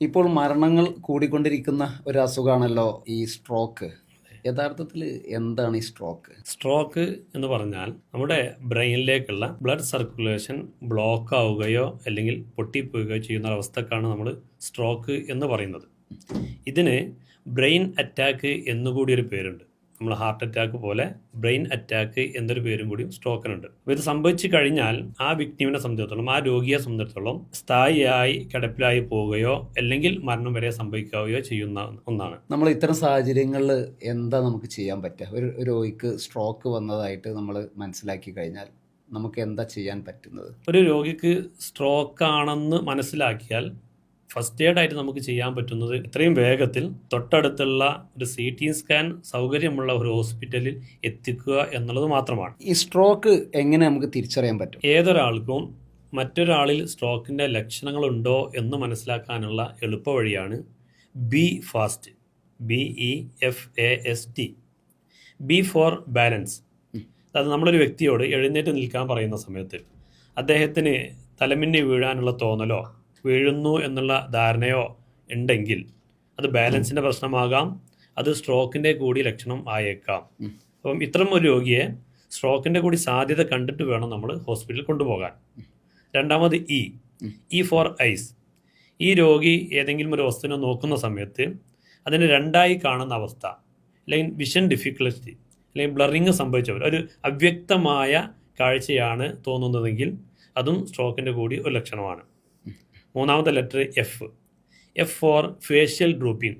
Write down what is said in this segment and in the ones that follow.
ഇപ്പോൾ മരണങ്ങൾ കൂടിക്കൊണ്ടിരിക്കുന്ന ഒരു അസുഖമാണല്ലോ ഈ സ്ട്രോക്ക്. യഥാർത്ഥത്തിൽ എന്താണ് ഈ സ്ട്രോക്ക്? സ്ട്രോക്ക് എന്ന് പറഞ്ഞാൽ നമ്മുടെ ബ്രെയിനിലേക്കുള്ള ബ്ലഡ് സർക്കുലേഷൻ ബ്ലോക്ക് ആവുകയോ അല്ലെങ്കിൽ പൊട്ടിപ്പോവുകയോ ചെയ്യുന്ന അവസ്ഥക്കാണ് നമ്മൾ സ്ട്രോക്ക് എന്ന് പറയുന്നത്. ഇതിന് ബ്രെയിൻ അറ്റാക്ക് എന്നുകൂടി ഒരു പേരുണ്ട്. നമ്മൾ ഹാർട്ട് അറ്റാക്ക് പോലെ ബ്രെയിൻ അറ്റാക്ക് എന്നൊരു പേരും കൂടി സ്ട്രോക്കിനുണ്ട് അപ്പോൾ ഇത് സംഭവിച്ചു കഴിഞ്ഞാൽ ആ വിക്ടിമിനെ സംബന്ധിച്ചിടത്തോളം ആ രോഗിയെ സംബന്ധിച്ചിടത്തോളം സ്ഥായിയായി കിടപ്പിലായി പോവുകയോ അല്ലെങ്കിൽ മരണം വരെ സംഭവിക്കുകയോ ചെയ്യുന്ന ഒന്നാണ്. നമ്മൾ ഇത്തരം സാഹചര്യങ്ങളിൽ എന്താ നമുക്ക് ചെയ്യാൻ പറ്റുക ഒരു ഒരു രോഗിക്ക് സ്ട്രോക്ക് വന്നതായിട്ട് നമ്മൾ മനസ്സിലാക്കി കഴിഞ്ഞാൽ നമുക്ക് എന്താ ചെയ്യാൻ പറ്റുന്നത്? ഒരു രോഗിക്ക് സ്ട്രോക്ക് ആണെന്ന് മനസ്സിലാക്കിയാൽ ഫസ്റ്റ് എയ്ഡ് ആയിട്ട് നമുക്ക് ചെയ്യാൻ പറ്റുന്നത് എത്രയും വേഗത്തിൽ തൊട്ടടുത്തുള്ള ഒരു സി ടി സ്കാൻ സൗകര്യമുള്ള ഒരു ഹോസ്പിറ്റലിൽ എത്തിക്കുക എന്നുള്ളത് മാത്രമാണ്. ഈ സ്ട്രോക്ക് എങ്ങനെ നമുക്ക് തിരിച്ചറിയാൻ പറ്റും? ഏതൊരാൾക്കും മറ്റൊരാളിൽ സ്ട്രോക്കിന്റെ ലക്ഷണങ്ങളുണ്ടോ എന്ന് മനസ്സിലാക്കാനുള്ള എളുപ്പ വഴിയാണ് B fast B E F A S T B for balance അതായത് നമ്മളൊരു വ്യക്തിയോട് എഴുന്നേറ്റ് നിൽക്കാൻ പറയുന്ന സമയത്ത് അദ്ദേഹത്തിന് തലമിന്നി വീഴാനുള്ള തോന്നലോ വീഴുന്നു എന്നുള്ള ധാരണയോ ഉണ്ടെങ്കിൽ അത് ബാലൻസിന്റെ പ്രശ്നമാകാം. അത് സ്ട്രോക്കിന്റെ കൂടി ലക്ഷണം ആയേക്കാം. അപ്പം ഇത്തരം ഒരു രോഗിയെ സ്ട്രോക്കിന്റെ കൂടി സാധ്യത കണ്ടിട്ട് വേണം നമ്മൾ ഹോസ്പിറ്റലിൽ കൊണ്ടുപോകാൻ. രണ്ടാമത് ഇ ഇ ഫോർ ഐസ് ഈ രോഗി ഏതെങ്കിലും ഒരു വസ്തുവിനെ നോക്കുന്ന സമയത്ത് അതിനെ രണ്ടായി കാണുന്ന അവസ്ഥ അല്ലെങ്കിൽ വിഷൻ ഡിഫിക്കൽറ്റി അല്ലെങ്കിൽ ബ്ലറിങ് സംഭവിച്ചവർ ഒരു അവ്യക്തമായ കാഴ്ചയാണ് തോന്നുന്നതെങ്കിൽ അതും സ്ട്രോക്കിന്റെ കൂടി ഒരു ലക്ഷണമാണ്. മൂന്നാമത്തെ letter F F for facial drooping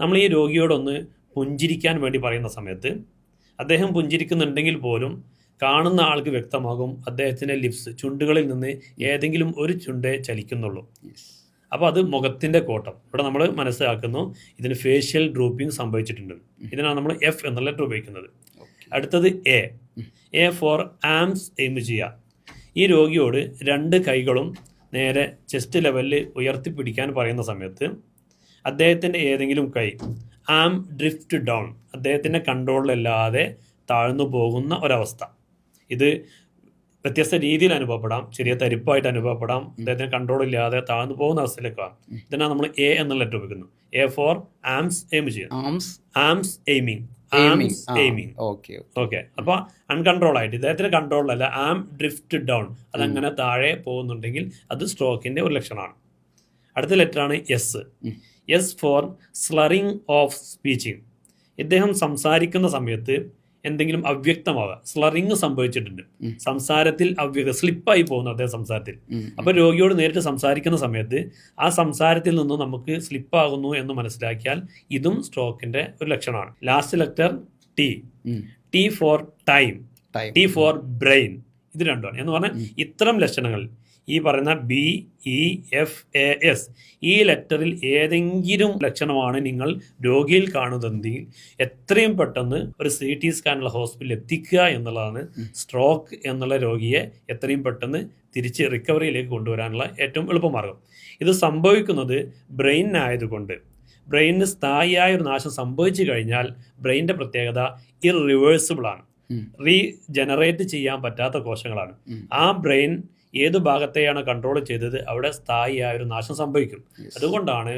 നമ്മൾ ഈ രോഗിയോടൊന്ന് പുഞ്ചിരിക്കാൻ വേണ്ടി പറയുന്ന സമയത്ത് അദ്ദേഹം പുഞ്ചിരിക്കുന്നുണ്ടെങ്കിൽ പോലും കാണുന്ന ആൾക്ക് വ്യക്തമാകും അദ്ദേഹത്തിന്റെ ലിപ്സ് ചുണ്ടുകളിൽ നിന്ന് ഏതെങ്കിലും ഒരു ചുണ്ടേ ചലിക്കുന്നുള്ളൂ. അപ്പോൾ അത് മുഖത്തിന്റെ കോട്ടം. ഇവിടെ നമ്മൾ മനസ്സിലാക്കുന്നു ഇതിന് ഫേഷ്യൽ ഡ്രൂപ്പിംഗ് സംഭവിച്ചിട്ടുണ്ട്. ഇതിനാണ് നമ്മൾ എഫ് എന്ന ലെറ്റർ ഉപയോഗിക്കുന്നത്. അടുത്തത് A A for arms aim ചെയ്യുക ഈ രോഗിയോട് രണ്ട് കൈകളും നേരെ ചെസ്റ്റ് ലെവലിൽ ഉയർത്തിപ്പിടിക്കാൻ പറയുന്ന സമയത്ത് അദ്ദേഹത്തിന്റെ ഏതെങ്കിലും കൈ ആം ഡ്രിഫ്റ്റ് ഡൗൺ അദ്ദേഹത്തിന്റെ കൺട്രോളിലല്ലാതെ താഴ്ന്നു പോകുന്ന ഒരവസ്ഥ. ഇത് വ്യത്യസ്ത രീതിയിൽ അനുഭവപ്പെടാം ചെറിയ തരിപ്പായിട്ട് അനുഭവപ്പെടാം അദ്ദേഹത്തിന് കൺട്രോൾ ഇല്ലാതെ താഴ്ന്നു പോകുന്ന അവസ്ഥയിലേക്ക് ഇതിനാണ് നമ്മൾ എ എന്നുള്ള ലെറ്റർ ഉപയോഗിക്കുന്നത് എ ഫോർ ആംസ് എയിം ചെയ്യുന്നത്. Arms aiming aiming okay okay അപ്പോൾ അൺകൺട്രോൾ ആയിട്ട് ഇദ്ദേഹത്തിന് കൺട്രോൾ അല്ല. ആം ഡ്രിഫ്റ്റ് ഡൗൺ അതങ്ങനെ താഴെ പോകുന്നുണ്ടെങ്കിൽ അത് സ്ട്രോക്കിന്റെ ഒരു ലക്ഷണമാണ്. അടുത്ത ലെറ്ററാണ് S S for slurring of speeching ഇദ്ദേഹം സംസാരിക്കുന്ന സമയത്ത് എന്തെങ്കിലും അവ്യക്തമാവുക. സ്ലറിങ് സംഭവിച്ചിട്ടുണ്ട്. സംസാരത്തിൽ അവ്യക്ത സ്ലിപ്പായി പോകുന്നു അദ്ദേഹം സംസാരത്തിൽ. അപ്പൊ രോഗിയോട് നേരിട്ട് സംസാരിക്കുന്ന സമയത്ത് ആ സംസാരത്തിൽ നിന്ന് നമുക്ക് സ്ലിപ്പാകുന്നു എന്ന് മനസ്സിലാക്കിയാൽ ഇതും സ്ട്രോക്കിന്റെ ഒരു ലക്ഷണമാണ്. Last letter T T for time T for brain ഇത് രണ്ടുമാണ്. എന്ന് പറഞ്ഞാൽ ഇത്തരം ലക്ഷണങ്ങൾ ഈ പറയുന്ന B E F A S ഈ ലെറ്ററിൽ ഏതെങ്കിലും ലക്ഷണമാണ് നിങ്ങൾ രോഗിയിൽ കാണുന്നതെങ്കിൽ എത്രയും പെട്ടെന്ന് ഒരു സി ടി സ്കാനുള്ള ഹോസ്പിറ്റലിൽ എത്തിക്കുക എന്നുള്ളതാണ് സ്ട്രോക്ക് എന്നുള്ള രോഗിയെ എത്രയും പെട്ടെന്ന് തിരിച്ച് റിക്കവറിയിലേക്ക് കൊണ്ടുവരാനുള്ള ഏറ്റവും എളുപ്പമാർഗം. ഇത് സംഭവിക്കുന്നത് ബ്രെയിനായതുകൊണ്ട് ബ്രെയിനിന് സ്ഥായിയായ ഒരു നാശം സംഭവിച്ചു കഴിഞ്ഞാൽ ബ്രെയിനിന്റെ പ്രത്യേകത ഇറിവേഴ്സിബിൾ ആണ്. ഉം. റീജനറേറ്റ് ചെയ്യാൻ പറ്റാത്ത കോശങ്ങളാണ്. ആ ബ്രെയിൻ ഏത് ഭാഗത്തെയാണ് കൺട്രോൾ ചെയ്തത് അവിടെ സ്ഥായിയായ ഒരു നാശം സംഭവിക്കും. അതുകൊണ്ടാണ്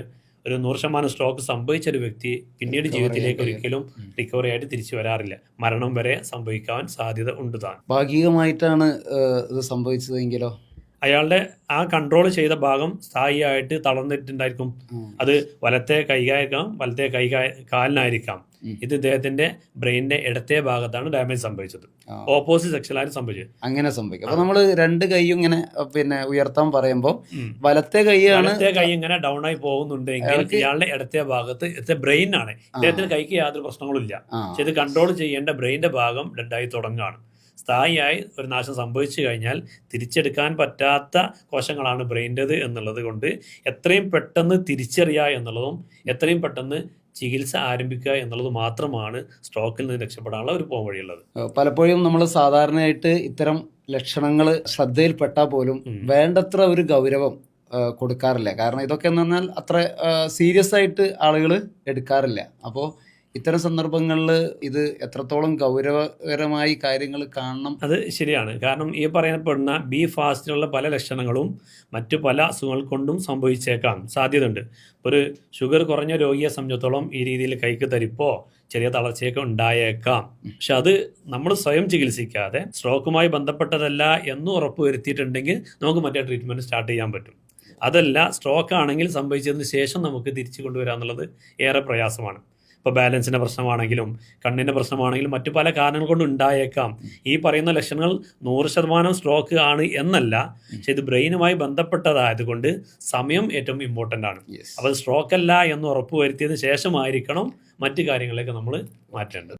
ഒരു നൂറ് ശതമാനം സ്ട്രോക്ക് സംഭവിച്ച ഒരു വ്യക്തി പിന്നീട് ജീവിതത്തിലേക്ക് ഒരിക്കലും റിക്കവറി ആയിട്ട് തിരിച്ചു വരാറില്ല. മരണം വരെ സംഭവിക്കാൻ സാധ്യത ഉണ്ട് താൻ ഭാഗികമായിട്ടാണ് ഇത് സംഭവിച്ചതെങ്കിലോ? അയാളുടെ ആ കൺട്രോൾ ചെയ്ത ഭാഗം സ്ഥായിയായിട്ട് തളർന്നിട്ടുണ്ടായിരിക്കും. അത് വലത്തെ കൈകായിരിക്കാം വലത്തെ കൈ കാലിനായിരിക്കാം. ഇത് ഇദ്ദേഹത്തിന്റെ ബ്രെയിനിന്റെ ഇടത്തെ ഭാഗത്താണ് ഡാമേജ് സംഭവിച്ചത്. ഓപ്പോസിറ്റ് സെക്ഷനിലാണ് സംഭവിച്ചത്. അങ്ങനെ സംഭവിക്കും. അപ്പൊ നമ്മൾ രണ്ട് കൈയും ഇങ്ങനെ പിന്നെ ഉയർത്താൻ പറയുമ്പോൾ വലത്തെ കൈയാണ് വലത്തെ കൈ ഇങ്ങനെ ഡൗൺ ആയി പോകുന്നുണ്ടെങ്കിൽ ഇയാളുടെ ഇടത്തെ ഭാഗത്ത് ബ്രെയിൻ ആണ്. ഇദ്ദേഹത്തിന് കൈക്ക് യാതൊരു പ്രശ്നങ്ങളും ഇല്ല. പക്ഷെ ഇത് കൺട്രോൾ ചെയ്യേണ്ട ബ്രെയിനിന്റെ ഭാഗം ഡെഡായി തുടങ്ങുകയാണ്. സ്ഥായിയായി ഒരു നാശം സംഭവിച്ചു കഴിഞ്ഞാൽ തിരിച്ചെടുക്കാൻ പറ്റാത്ത കോശങ്ങളാണ് ബ്രെയിന്റെത് എന്നുള്ളത് കൊണ്ട് എത്രയും പെട്ടെന്ന് തിരിച്ചറിയുക എന്നുള്ളതും എത്രയും പെട്ടെന്ന് ചികിത്സ ആരംഭിക്കുക എന്നുള്ളത് മാത്രമാണ് സ്ട്രോക്കിൽ നിന്ന് രക്ഷപ്പെടാനുള്ള ഒരു പോം വഴിയുള്ളത് പലപ്പോഴും നമ്മൾ സാധാരണയായിട്ട് ഇത്തരം ലക്ഷണങ്ങൾ ശ്രദ്ധയിൽപ്പെട്ടാൽ പോലും വേണ്ടത്ര ഒരു ഗൗരവം കൊടുക്കാറില്ല. കാരണം ഇതൊക്കെ എന്ന് പറഞ്ഞാൽ അത്ര സീരിയസ് ആയിട്ട് ആളുകൾ എടുക്കാറില്ല. അപ്പോൾ ഇത്തരം സന്ദർഭങ്ങളിൽ ഇത് എത്രത്തോളം ഗൗരവകരമായി കാര്യങ്ങൾ കാണണം? അത് ശരിയാണ്. കാരണം ഈ പറയപ്പെടുന്ന ബി ഫാസ്റ്റിനുള്ള പല ലക്ഷണങ്ങളും മറ്റു പല അസുഖങ്ങൾ കൊണ്ടും സംഭവിച്ചേക്കാം. സാധ്യതയുണ്ട്. ഒരു ഷുഗർ കുറഞ്ഞ രോഗിയെ സംബന്ധിച്ചോളം ഈ രീതിയിൽ കൈക്ക് തരിപ്പോ ചെറിയ തളർച്ചയൊക്കെ ഉണ്ടായേക്കാം. പക്ഷെ അത് നമ്മൾ സ്വയം ചികിത്സിക്കാതെ സ്ട്രോക്കുമായി ബന്ധപ്പെട്ടതല്ല എന്ന് ഉറപ്പ് വരുത്തിയിട്ടുണ്ടെങ്കിൽ നമുക്ക് മറ്റേ ട്രീറ്റ്മെന്റ് സ്റ്റാർട്ട് ചെയ്യാൻ പറ്റും. അതല്ല സ്ട്രോക്ക് ആണെങ്കിൽ സംഭവിച്ചതിന് ശേഷം നമുക്ക് തിരിച്ചു കൊണ്ടുവരാന്നുള്ളത് ഏറെ പ്രയാസമാണ്. ഇപ്പോൾ ബാലൻസിന്റെ പ്രശ്നമാണെങ്കിലും കണ്ണിന്റെ പ്രശ്നമാണെങ്കിലും മറ്റു പല കാരണങ്ങൾ കൊണ്ട് ഉണ്ടായേക്കാം. ഈ പറയുന്ന ലക്ഷണങ്ങൾ നൂറ് ശതമാനം സ്ട്രോക്ക് ആണ് എന്നല്ല. പക്ഷെ ഇത് ബ്രെയിനുമായി ബന്ധപ്പെട്ടതായതുകൊണ്ട് സമയം ഏറ്റവും ഇമ്പോർട്ടന്റ് ആണ്. അപ്പോൾ സ്ട്രോക്ക് അല്ല എന്ന് ഉറപ്പുവരുത്തിയതിന് ശേഷമായിരിക്കണം മറ്റു കാര്യങ്ങളിലേക്ക് നമ്മൾ മാറ്റേണ്ടത്.